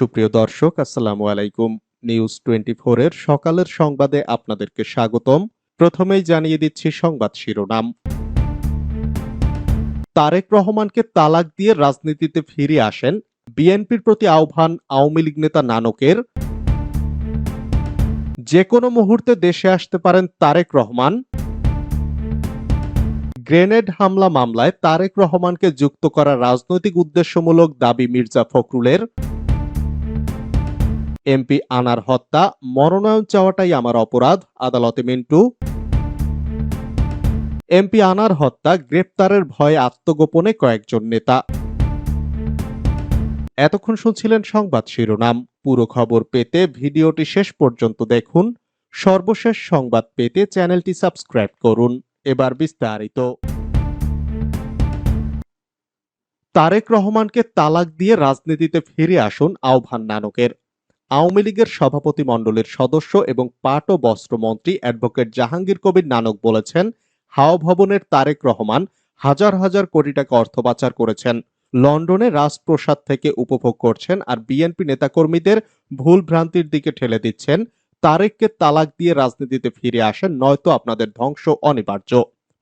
সুপ্রিয় দর্শক, আসসালামু আলাইকুম। নিউজ টোয়েন্টি এর সকালের সংবাদে আপনাদেরকে স্বাগতম। প্রথমেই জানিয়ে দিচ্ছি সংবাদ শিরোনাম। তারেক রহমানকে তালাক দিয়ে রাজনীতিতে ফিরে আসেন বিএনপির প্রতি আহ্বান আওয়ামী লীগ নেতা নানকের। যে কোনো মুহূর্তে দেশে আসতে পারেন তারেক রহমান। গ্রেনেড হামলা মামলায় তারেক রহমানকে যুক্ত করা রাজনৈতিক উদ্দেশ্যমূলক দাবি মির্জা ফখরুলের। এমপি আনার হত্যা, মনোনয়ন চাওয়াটাই আমার অপরাধ, আদালতে মিন্টু। এমপি আনার হত্যা, গ্রেপ্তারের ভয়ে আত্মগোপনে কয়েকজন নেতা। এতক্ষণ শুনছিলেন সংবাদ শিরোনাম। পুরো খবর পেতে ভিডিওটি শেষ পর্যন্ত দেখুন। সর্বশেষ সংবাদ পেতে চ্যানেলটি সাবস্ক্রাইব করুন। এবার বিস্তারিত। তারেক রহমানকে তালাক দিয়ে রাজনীতিতে ফিরে আসুন আহ্বান নানকের। আওয়ামী লীগের সভাপতি মণ্ডলীর সদস্য এবং পাট ও বস্ত্রমন্ত্রী অ্যাডভোকেট জাহাঙ্গীর কবির নানক বলেছেন হাওয়া ভবনের তারেক রহমান হাজার হাজার কোটি টাকা অর্থ পাচার করেছেন। লন্ডনে রাজপ্রসাদ থেকে উপভোগ করছেন আর বিএনপি নেতাকর্মীদের ভুল ভ্রান্তির দিকে ঠেলে দিচ্ছেন। তারেককে তালাক দিয়ে রাজনীতিতে ফিরে আসেন, নয়তো আপনাদের ধ্বংস অনিবার্য।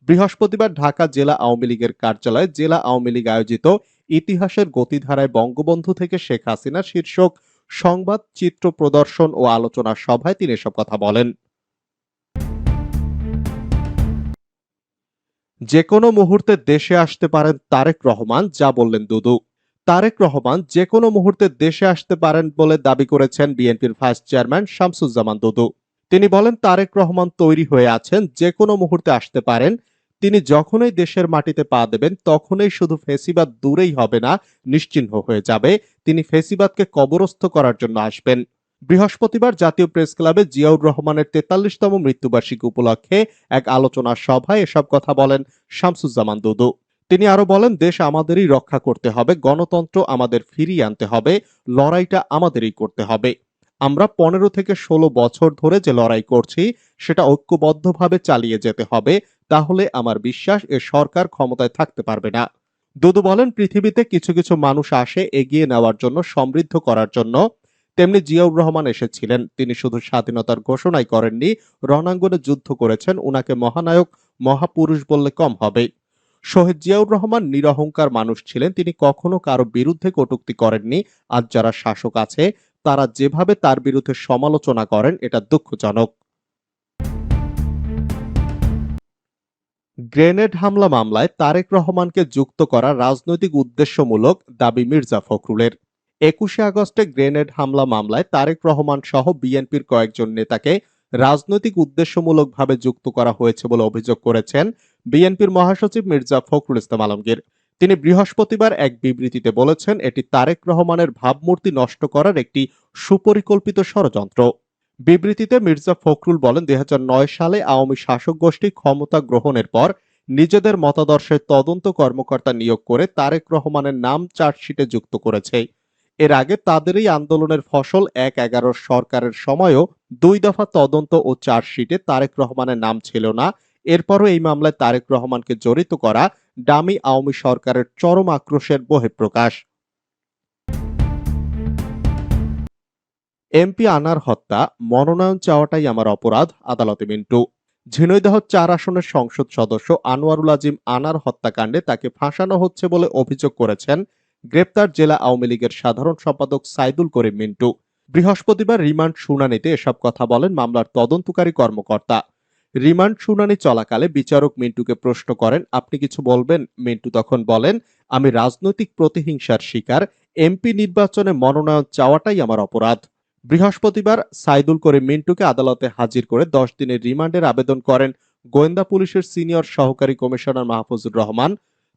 বৃহস্পতিবার ঢাকা জেলা আওয়ামী লীগের কার্যালয়ে জেলা আওয়ামী লীগ আয়োজিত ইতিহাসের গতিধারায় বঙ্গবন্ধু থেকে শেখ হাসিনা শীর্ষক সংবাদ, চিত্র প্রদর্শন ও আলোচনা সভায় তিনি এসব কথা বলেন। যে কোনো মুহূর্তে দেশে আসতে পারেন তারেক রহমান, যা বললেন দুদু। তারেক রহমান যে কোনো মুহূর্তে দেশে আসতে পারেন বলে দাবি করেছেন বিএনপির ভাইস চেয়ারম্যান শামসুজ্জামান দুদু। তিনি বলেন, তারেক রহমান তৈরি হয়ে আছেন যে কোনো মুহূর্তে আসতে পারেন তিনি যখনই দেশের মাটিতে পা দেবেন, তখনই শুধু ফেসিবাদ দূরেই হবে না, নিশ্চিহ্ন হয়ে যাবে। তিনি ফেসিবাদকে কবরস্থ করার জন্য আসবেন। বৃহস্পতিবার জাতীয় প্রেস ক্লাবে জিয়াউর রহমানের তেতাল্লিশতম মৃত্যুবার্ষিকী উপলক্ষে এক আলোচনা সভায় এসব কথা বলেন শামসুজ্জামান দুদু। তিনি আরও বলেন, দেশ আমাদেরই রক্ষা করতে হবে, গণতন্ত্র আমাদের ফিরিয়ে আনতে হবে, লড়াইটা আমাদেরই করতে হবে। আমরা পনেরো থেকে ষোলো বছর ধরে যে লড়াই করছি, সেটা ঐক্যবদ্ধভাবে চালিয়ে যেতে হবে তাহলে আমার বিশ্বাস এ সরকার ক্ষমতায় থাকতে পারবে না। দুদু বলেন, পৃথিবীতে কিছু কিছু মানুষ আসে এগিয়ে নেওয়ার জন্য, সমৃদ্ধ করার জন্য। তেমনি জিয়াউর রহমান এসেছিলেন। তিনি শুধু স্বাধীনতার ঘোষণাই করেননি, রণাঙ্গনে যুদ্ধ করেছেন। উনাকে মহানায়ক, মহাপুরুষ বললে কম হবে। শহীদ জিয়াউর রহমান নিরহংকার মানুষ ছিলেন। তিনি কখনো কারও বিরুদ্ধে কটুক্তি করেননি। আজ যারা শাসক আছে, তারা যেভাবে তার বিরুদ্ধে সমালোচনা করেন, এটা দুঃখজনক। গ্রেনেড হামলা মামলায় তারেক রহমানকে যুক্ত করা রাজনৈতিক উদ্দেশ্যমূলক দাবি মির্জা ফখরুলের। একুশে আগস্টে গ্রেনেড হামলা মামলায় তারেক রহমান সহ বিএনপির কয়েকজন নেতাকে রাজনৈতিক উদ্দেশ্যমূলকভাবে যুক্ত করা হয়েছে বলে অভিযোগ করেছেন বিএনপির মহাসচিব মির্জা ফখরুল ইসলাম আলমগীর। তিনি বৃহস্পতিবার এক বিবৃতিতে বলেছেন, এটি তারেক রহমানের ভাবমূর্তি নষ্ট করার একটি সুপরিকল্পিত ষড়যন্ত্র। বিবৃতিতে মির্জা ফখরুল বলেন, দুই হাজার নয় সালে আওয়ামী শাসক গোষ্ঠী ক্ষমতা গ্রহণের পর নিজেদের মতাদর্শের তদন্ত কর্মকর্তা নিয়োগ করে তারেক রহমানের নাম চার্জশিটে যুক্ত করেছে। এর আগে তাদেরই আন্দোলনের ফসল এক এগারোর সরকারের সময়ও দুই দফা তদন্ত ও চার্জশিটে তারেক রহমানের নাম ছিল না। এরপরও এই মামলায় তারেক রহমানকে জড়িত করা ডামি আওয়ামী সরকারের চরম আক্রোশের বহিঃপ্রকাশ। এমপি আনার হত্যা, মনোনয়ন চাওয়াটাই আমার অপরাধ, আদালতে মিন্টু। ঝিনৈদহ চার আসনের সংসদ সদস্য আনোয়ারুল আজিম আনার হত্যাকাণ্ডে তাকে ফাঁসানো হচ্ছে বলে অভিযোগ করেছেন গ্রেপ্তার জেলা আওয়ামী লীগের সাধারণ সম্পাদক সাইদুল করিম মিন্টু। বৃহস্পতিবার রিমান্ড শুনানিতে এসব কথা বলেন মামলার তদন্তকারী কর্মকর্তা। রিমান্ড শুনানি চলাকালে বিচারক মিন্টুকে প্রশ্ন করেন, আপনি কিছু বলবেন? মিন্টু তখন বলেন, আমি রাজনৈতিক প্রতিহিংসার শিকার, এমপি নির্বাচনে মনোনয়ন চাওয়াটাই আমার অপরাধ। বৃহস্পতিবার সাইদুল করিম মিন্টুকে আদালতে হাজির করে দশ দিনের রিমান্ডের আবেদন করেন গোয়েন্দা পুলিশের সিনিয়র সহকারী কমিশনার মাহফুজুর রহমান।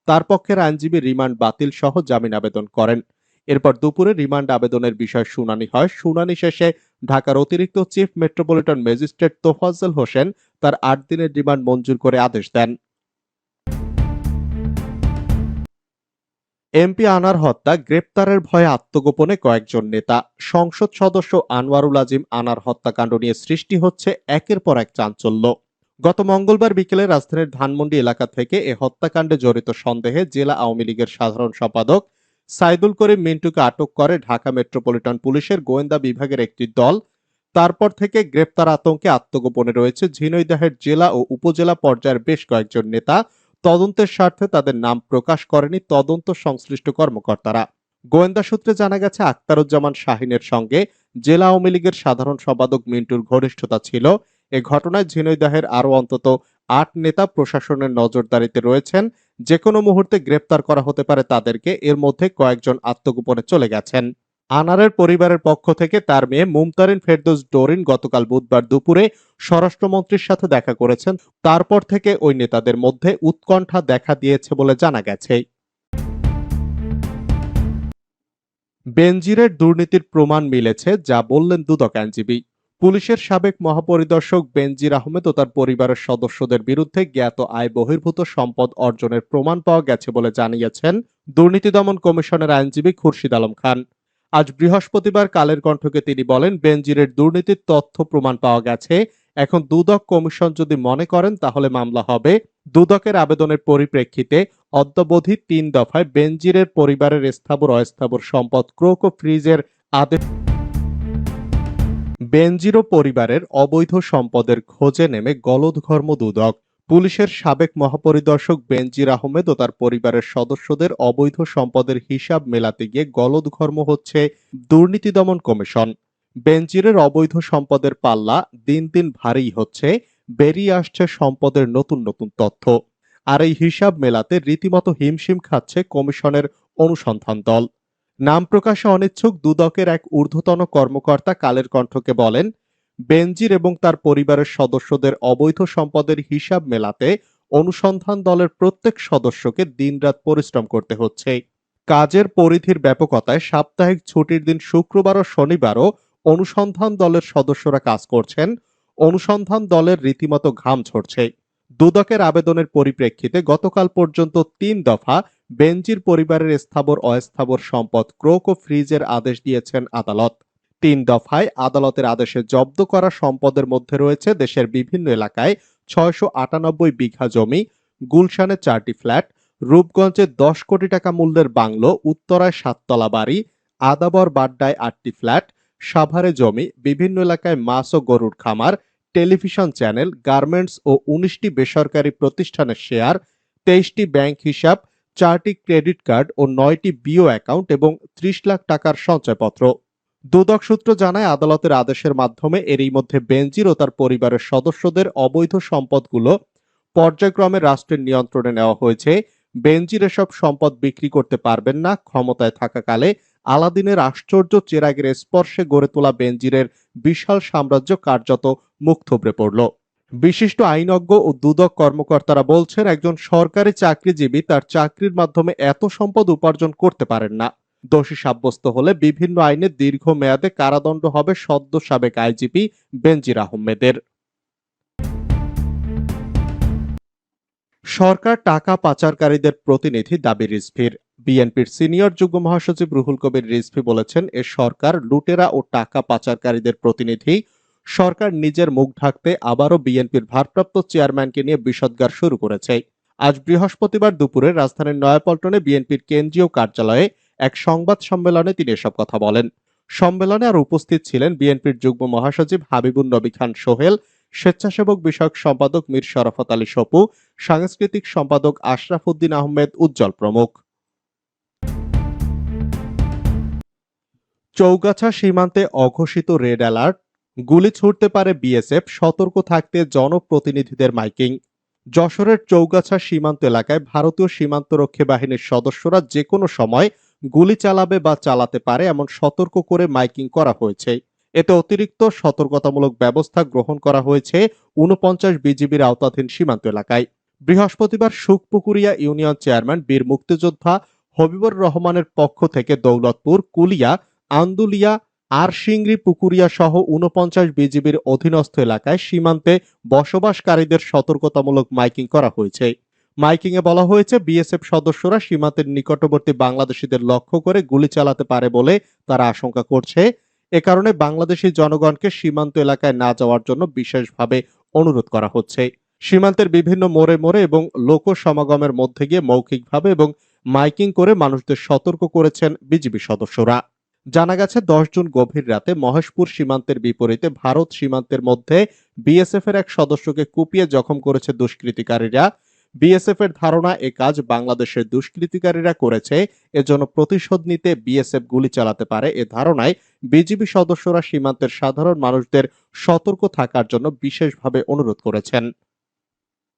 তার পক্ষের আইনজীবী রিমান্ড বাতিল সহ জামিন আবেদন করেন। এরপর দুপুরে রিমান্ড আবেদনের বিষয় শুনানি হয়। শুনানি শেষে ঢাকার অতিরিক্ত chief metropolitan magistrate Tofazzal Hossain তার আট দিনের রিমান্ড মঞ্জুর করে আদেশ দেন। এমপি আনার হত্যা, গ্রেপ্তারের ভয়ে আত্মগোপনে কয়েকজন নেতা। সংসদ সদস্য আনোয়ারুল আজিম আনার হত্যাকাণ্ড নিয়ে সৃষ্টি হচ্ছে একের পর এক চাঞ্চল্য। গত মঙ্গলবার বিকেলে রাজধানীর ধানমন্ডি এলাকা থেকে এ হত্যাকাণ্ডে জড়িত সন্দেহে জেলা আওয়ামী লীগের সাধারণ সম্পাদক সাইদুল করিম মিন্টুকে আটক করে ঢাকা মেট্রোপলিটন পুলিশের গোয়েন্দা বিভাগের একটি দল। তারপর থেকে গ্রেপ্তার আতঙ্কে আত্মগোপনে রয়েছে ঝিনৈদাহের জেলা ও উপজেলা পর্যায়ের বেশ কয়েকজন নেতা। তদন্তের স্বার্থে তাদের নাম প্রকাশ করেনি তদন্ত সংশ্লিষ্ট কর্মকর্তারা। গোয়েন্দা সূত্রে জানা গেছে আক্তারুজ্জামান শাহিনের সঙ্গে জেলা আওয়ামী লীগের সাধারণ সম্পাদক মিন্টুর ঘনিষ্ঠতা ছিল। এ ঘটনায় ঝিনাইদহের আরও অন্তত আট নেতা প্রশাসনের নজরদারিতে রয়েছেন। যে কোনো মুহূর্তে গ্রেপ্তার করা হতে পারে তাদেরকে। এর মধ্যে কয়েকজন আত্মগোপনে চলে গেছেন। আনারের পরিবারের পক্ষ থেকে তার মেয়ে মুমতারিন ফেরদৌস ডোরিন গতকাল বুধবার দুপুরে স্বরাষ্ট্রমন্ত্রীর সাথে দেখা করেছেন। তারপর থেকে ওই নেতাদের মধ্যে উৎকণ্ঠা দেখা দিয়েছে বলে জানা গেছে। বেনজিরের দুর্নীতির প্রমাণ মিলেছে, যা বললেন দুদক আইনজীবী। পুলিশের সাবেক মহাপরিদর্শক বেনজির আহমেদ ও তার পরিবারের সদস্যদের বিরুদ্ধে জ্ঞাত আয় বহির্ভূত সম্পদ অর্জনের প্রমাণ পাওয়া গেছে বলে জানিয়েছেন দুর্নীতি দমন কমিশনের আইনজীবী খুরশিদ আলম খান। আজ বৃহস্পতিবার কালের কণ্ঠকে তিনি বলেন, বেনজিরের দুর্নীতির তথ্য প্রমাণ পাওয়া গেছে। এখন দুদক কমিশন যদি মনে করেন, তাহলে মামলা হবে। দুদকের আবেদনের পরিপ্রেক্ষিতে অদ্যাবধি তিন দফায় বেনজিরের পরিবারের স্থাবর অস্থাবর সম্পদ ক্রোক ও ফ্রিজের আদেশ বেনজিরো পরিবারের অবৈধ সম্পদের খোঁজে নেমে গলদঘর্ম দুদক। পুলিশের সাবেক মহাপরিদর্শক বেনজির আহমেদ ও তার পরিবারের সদস্যদের অবৈধ সম্পদের হিসাব মেলাতে গিয়ে গলদঘর্ম হচ্ছে দুর্নীতি দমন কমিশন। বেনজিরের অবৈধ সম্পদের পাল্লা দিন দিন ভারী হচ্ছে, বেরিয়ে আসছে সম্পদের নতুন নতুন তথ্য। আর এই হিসাব মেলাতে রীতিমতো হিমশিম খাচ্ছে কমিশনের অনুসন্ধান দল। নাম প্রকাশে অনিচ্ছুক দুদকের এক ঊর্ধ্বতন কর্মকর্তা কালের কণ্ঠকে বলেন বেনজির এবং তার পরিবারের সদস্যদের অবৈধ সম্পদের হিসাব মেলাতে অনুসন্ধান দলের প্রত্যেক সদস্যকে দিনরাত পরিশ্রম করতে হচ্ছে। কাজের পরিধির ব্যাপকতায় সাপ্তাহিক ছুটির দিন শুক্রবার ও শনিবারও অনুসন্ধান দলের সদস্যরা কাজ করছেন। অনুসন্ধান দলের রীতিমতো ঘাম ঝরছে। দুদকের আবেদনের পরিপ্রেক্ষিতে গতকাল পর্যন্ত তিন দফা বেনজির পরিবারের স্থাবর অস্থাবর সম্পদ ক্রোক ও ফ্রিজের আদেশ দিয়েছেন আদালত। তিন দফায় আদালতের আদেশে জব্দ করা সম্পদের মধ্যে রয়েছে দেশের বিভিন্ন এলাকায় ছয়শো আটানব্বই বিঘা জমি, গুলশানে চারটি ফ্ল্যাট, রূপগঞ্জে দশ কোটি টাকা মূল্যের বাংলো, উত্তরায় সাততলা বাড়ি, আদাবর বাড্ডায় আটটি ফ্ল্যাট, সাভারে জমি, বিভিন্ন এলাকায় মাছ ও গরুর খামার, টেলিভিশন চ্যানেল, গার্মেন্টস ও উনিশটি বেসরকারি প্রতিষ্ঠানের শেয়ার, তেইশটি ব্যাংক হিসাব, চারটি ক্রেডিট কার্ড ও নয়টি বিও অ্যাকাউন্ট এবং ত্রিশ লাখ টাকার সঞ্চয়পত্র। দুদক সূত্র জানায়, আদালতের আদেশের মাধ্যমে এরই মধ্যে বেনজির ও তার পরিবারের সদস্যদের অবৈধ সম্পদগুলো পর্যায়ক্রমে রাষ্ট্রের নিয়ন্ত্রণে নেওয়া হয়েছে। বেনজির এসব সম্পদ বিক্রি করতে পারবেন না। ক্ষমতায় থাকাকালে আলাদিনের আশ্চর্য চেরাগের স্পর্শে গড়ে তোলা বেনজিরের বিশাল সাম্রাজ্য কার্যত মুখ থুবড়ে পড়ল। বিশিষ্ট আইনজ্ঞ ও দুদক কর্মকর্তারা বলছেন, একজন সরকারি চাকরিজীবী তার চাকরির মাধ্যমে এত সম্পদ উপার্জন করতে পারেন না। দোষী সাব্যস্ত হলে বিভিন্ন আইনে দীর্ঘ মেয়াদে কারাদণ্ড হবে সদ্য সাবেক আইজিপি বেনজির আহমেদের। সরকার টাকা পাচারকারীদের প্রতিনিধি দাবি রিজভির। বিএনপির সিনিয়র যুগ্ম মহাসচিব রুহুল কবির রিজভি বলেছেন, এ সরকার লুটেরা ও টাকা পাচারকারীদের প্রতিনিধি। সরকার নিজের মুখ ঢাকতে আবারও বিএনপির ভারপ্রাপ্ত চেয়ারম্যানকে নিয়ে বিষদগার শুরু করেছে। আজ বৃহস্পতিবার দুপুরে রাজধানীর নয়াপল্টনে বিএনপির কেন্দ্রীয় কার্যালয়ে এক সংবাদ সম্মেলনে তিনি এসব কথা বলেন। সম্মেলনে আর উপস্থিত ছিলেন বিএনপির যুগ্ম মহাসচিব হাবিবুন নবী খান সোহেল, স্বেচ্ছাসেবক বিষয়ক সম্পাদক মীর শরাফত আলী সপু, সাংস্কৃতিক সম্পাদক আশরাফ উদ্দিন আহমেদ, উজ্জ্বল প্রমুখ। চৌগাছা সীমান্তে অঘোষিত রেড অ্যালার্ট, গুলি ছুটতে পারে বিএসএফ, সতর্ক থাকতে জনপ্রতিনিধিদের মাইকিং। যশোরের চৌগাছা সীমান্ত এলাকায় ভারতীয় সীমান্তরক্ষী বাহিনীর সদস্যরা যে কোনো সময় গুলি চালাবে বা চালাতে পারে এমন সতর্ক করে মাইকিং করা হয়েছে। এতে অতিরিক্ত সতর্কতামূলক ব্যবস্থা গ্রহণ করা হয়েছে উনপঞ্চাশ বিজিবির আওতাধীন সীমান্ত এলাকায়। বৃহস্পতিবার সুখপুকুরিয়া ইউনিয়ন চেয়ারম্যান, বীর মুক্তিযোদ্ধা হবিবুর রহমানের পক্ষ থেকে দৌলতপুর, কুলিয়া, আন্দুলিয়া আর সিংড়ি পুকুরিয়া সহ উনপঞ্চাশ বিজিবির অধীনস্থ এলাকায় সীমান্তে বসবাসকারীদের সতর্কতামূলক মাইকিং করা হয়েছে। মাইকিং এ বলা হয়েছে, বিএসএফ সদস্যরা সীমান্তের নিকটবর্তী বাংলাদেশিদের লক্ষ্য করে গুলি চালাতে পারে বলে তারা আশঙ্কা করছে। এ কারণে বাংলাদেশি জনগণকে সীমান্ত এলাকায় না যাওয়ার জন্য বিশেষভাবে অনুরোধ করা হচ্ছে। সীমান্তের বিভিন্ন মোড়ে মোড়ে এবং লোক সমাগমের মধ্যে গিয়ে মৌখিকভাবে এবং মাইকিং করে মানুষদের সতর্ক করেছেন বিজিবি সদস্যরা। জানা গেছে, দশ জুন গভীর রাতে মহেশপুর সীমান্তের বিপরীতে ভারত সীমান্তের মধ্যে বিএসএফ এর এক সদস্যকে কুপিয়ে জখম করেছে দুষ্কৃতিকারীরা। বিএসএফ এর ধারণা এ কাজ বাংলাদেশের দুষ্কৃতিকারীরা করেছে, এজন্য প্রতিশোধ নিতে বিএসএফ গুলি চালাতে পারে। এ ধারণায় বিজিবি সদস্যরা সীমান্তের সাধারণ মানুষদের সতর্ক থাকার জন্য বিশেষভাবে অনুরোধ করেছেন।